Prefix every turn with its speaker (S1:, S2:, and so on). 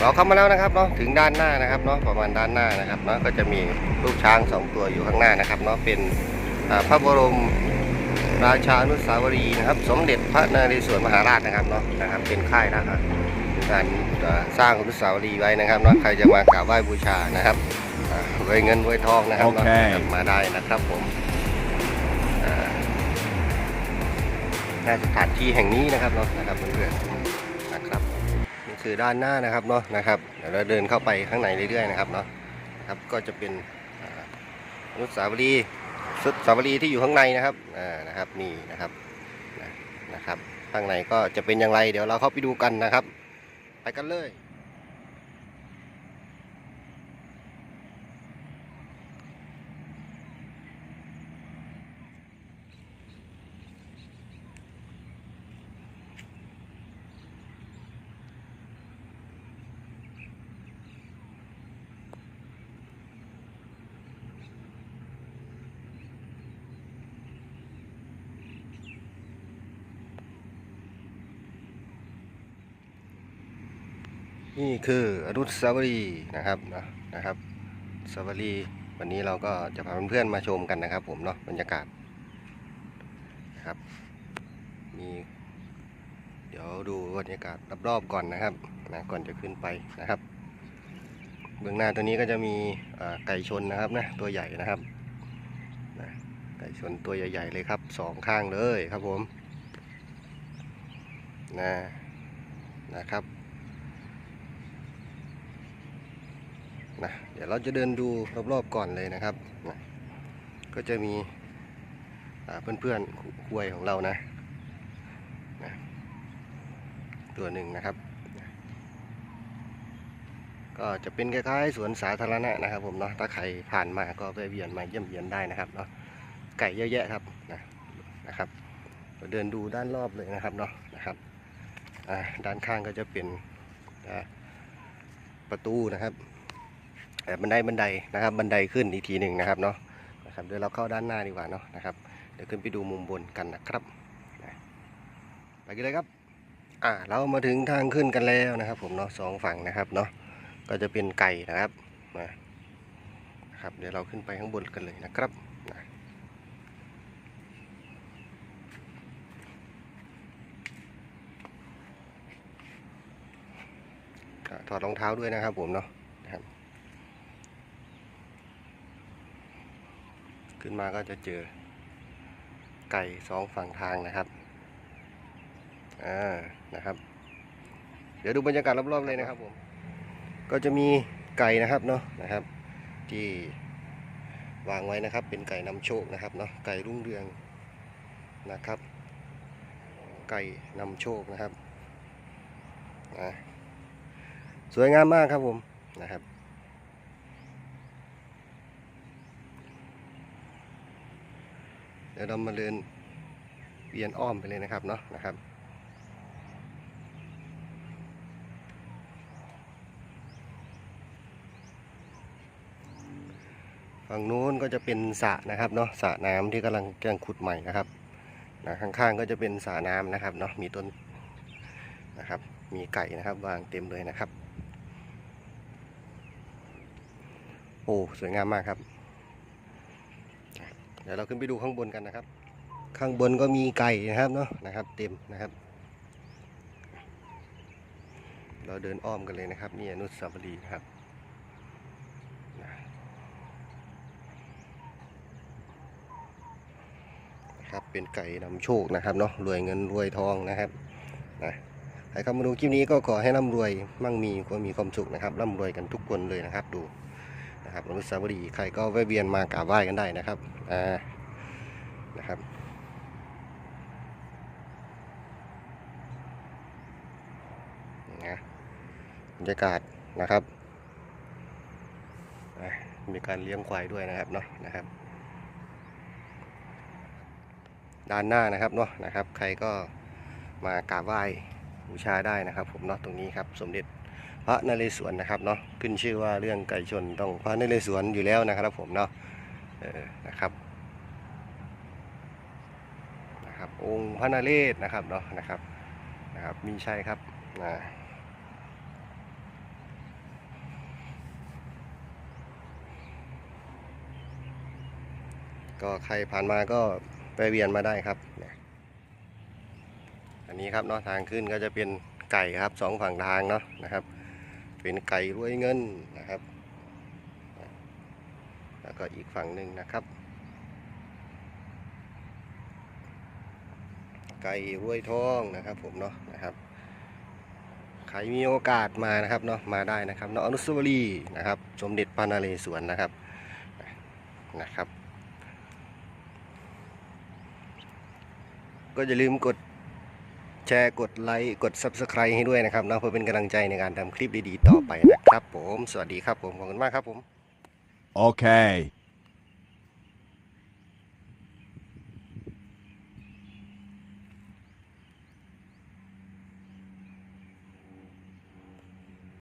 S1: เราเข้ามาแล้วนะครับเนาะถึงด้านหน้านะครับเนาะประมาณด้านหน้านะครับเนาะก็จะมีรูปช้างสองตัวอยู่ข้างหน้านะครับเนาะเป็นอ่าพระบรมราชานุสาวรีย์นะครับ สมเด็จพระนเรศวรมหาราชนะครับเนาะนะครับเป็นค่ายนะครับการอ่าสร้างอนุสาวรีย์ไว้นะครับเนาะใครจะมากราบไหว้บูชานะครับอ่ารวยเงินรวยทองนะครับเนาะ
S2: โอเค
S1: นะครับมาได้นะครับผม ณสถานที่แห่งนี้นะครับเนาะนะครับเพื่อนๆนะครับนี่คือด้านหน้านะครับเนาะนะครับเดี๋ยวเราเดินเข้าไปข้างในเรื่อยๆนะครับเนาะครับก็จะเป็นอนุสาวรีย์สุดสาวรีย์ที่อยู่ข้างในนะครับอ่านะครับนี่นะครับนะครับ ข้างในก็จะเป็นอย่างไร เดี๋ยวเราเข้าไปดูกันนะครับ ไปกันเลย นี่คืออนุสาวรีนะครับนะนะครับสาวรีวันนี้เราก็จะพาเพื่อนๆมาชมกันนะครับ ผมเนาะบรรยากาศนะครับมีเดี๋ยวดูบรรยากาศรอบๆก่อนนะครับนะก่อนจะขึ้นไปนะครับ เบื้องหน้าตัวนี้ก็จะมีไก่ชนนะครับนะตัวใหญ่นะครับนะไก่ชนตัวใหญ่ ๆ เลยครับสองข้างเลยครับผมนะนะครับ นะเดี๋ยวเราจะเดินดูรอบๆก่อนเลยนะครับนะก็จะมีอ่าเพื่อนๆคุยของเรานะนะตัวหนึ่งนะครับ ก็จะเป็นคล้ายๆสวนสาธารณะนะครับผมเนาะถ้าใครผ่านมาก็ไปเวียนมาเยี่ยมเยียนได้นะครับเนาะไก่เยอะแยะครับนะนะครับเดินดูด้านรอบเลยนะครับเนาะนะครับด้านข้างก็จะเป็นประตูนะครับ บันไดบันไดนะครับ บันไดขึ้นอีกทีหนึ่งนะครับเนาะนะครับเดี๋ยวเราเข้าด้านหน้าดีกว่าเนาะนะครับเดี๋ยวขึ้นไปดูมุมบนกันนะครับไปกันเลยครับอ่าเรามาถึงทางขึ้นกันแล้วนะครับ ผมเนาะสองฝั่งนะครับเนาะก็จะเป็นไก่นะครับมานะครับเดี๋ยวเราขึ้นไปข้างบนกันเลยนะครับนะถอดรองเท้าด้วยนะครับผมเนาะ ขึ้นมาก็จะเจอ ไก่สองฝั่งทางนะครับอ่านะครับ เดี๋ยวดูบรรยากาศรอบๆเลยนะครับผมก็จะมีไก่นะครับเนาะนะครับ ที่วางไว้นะครับ เป็นไก่นำโชคนะครับเนาะไก่รุ่งเรืองนะครับ ไก่นำโชคนะครับอ่าสวยงามมากครับผมนะครับ ดี๋ยวเรามาเดินเวียนอ้อมไปเลยนะครับเนาะนะครับฝั่งนู้นก็จะเป็นสระนะครับเนาะสระน้ำที่กำลังกำลังขุดใหม่นะครับนะข้างๆก็จะเป็นสระน้ำนะครับเนาะมีต้นนะครับ มีไก่นะครับ วางเต็มเลยนะครับ โอ้สวยงามมากครับ เดี๋ยวเราขึ้นไปดูข้างบนกันนะครับ ข้างบนก็มีไก่นะครับเนาะนะครับ เต็มนะครับ เราเดินอ้อมกันเลยนะครับนี่อนุสาวรีย์นะครับนะครับเป็นไก่นำโชคนะครับเนาะรวยเงินรวยทองนะครับนะใครเข้ามาดูคลิปนี้ก็ขอให้ร่ำรวยมั่งมีความมีความสุขนะครับร่ำรวยกันทุกคนเลยนะครับดู นะครับอนุสาวรีย์ใครก็แวะเวียนมากราบไหว้กันได้นะครับอ่านะครับนะบรรยากาศนะครับมีการเลี้ยงควายด้วยนะครับเนาะนะครับ ด้านหน้านะครับเนาะนะครับ ใครก็มากราบไหว้บูชาได้นะครับ ผมเนาะตรงนี้ครับสมเด็จ ระนเรศวรนะครับเนาะขึ้นชื่อว่าเรื่องไก่ชนต้องพระนเรศวรอยู่แล้วนะครับผมเนาะเออนะครับนะครับ องค์พระนเรศนะครับเนาะนะครับนะครับมีชัยครับนะก็ใครผ่านมาก็ไปเวียนมาได้ครับ อันนี้ครับเนาะทางขึ้นก็จะเป็นไก่ครับสองฝั่งทางเนาะนะครับ เป็นไก่รวยเงินนะครับ แล้วก็อีกฝั่งหนึ่งนะครับ ไก่รวยทองนะครับ ผมเนาะนะครับ ใครมีโอกาสมานะครับเนาะมาได้นะครับเนาะอนุสาวรีย์นะครับ สมเด็จพระนเรศวรนะครับนะครับ ก็อย่าลืมกด แชร์กดไลค์กด Subscribe ให้ด้วยนะครับเนาะเพื่อเป็นกำลังใจในการทำคลิปดีๆ ต่อไปนะครับผม สวัสดีครับผม ขอบคุณมากครับผม
S2: Okay.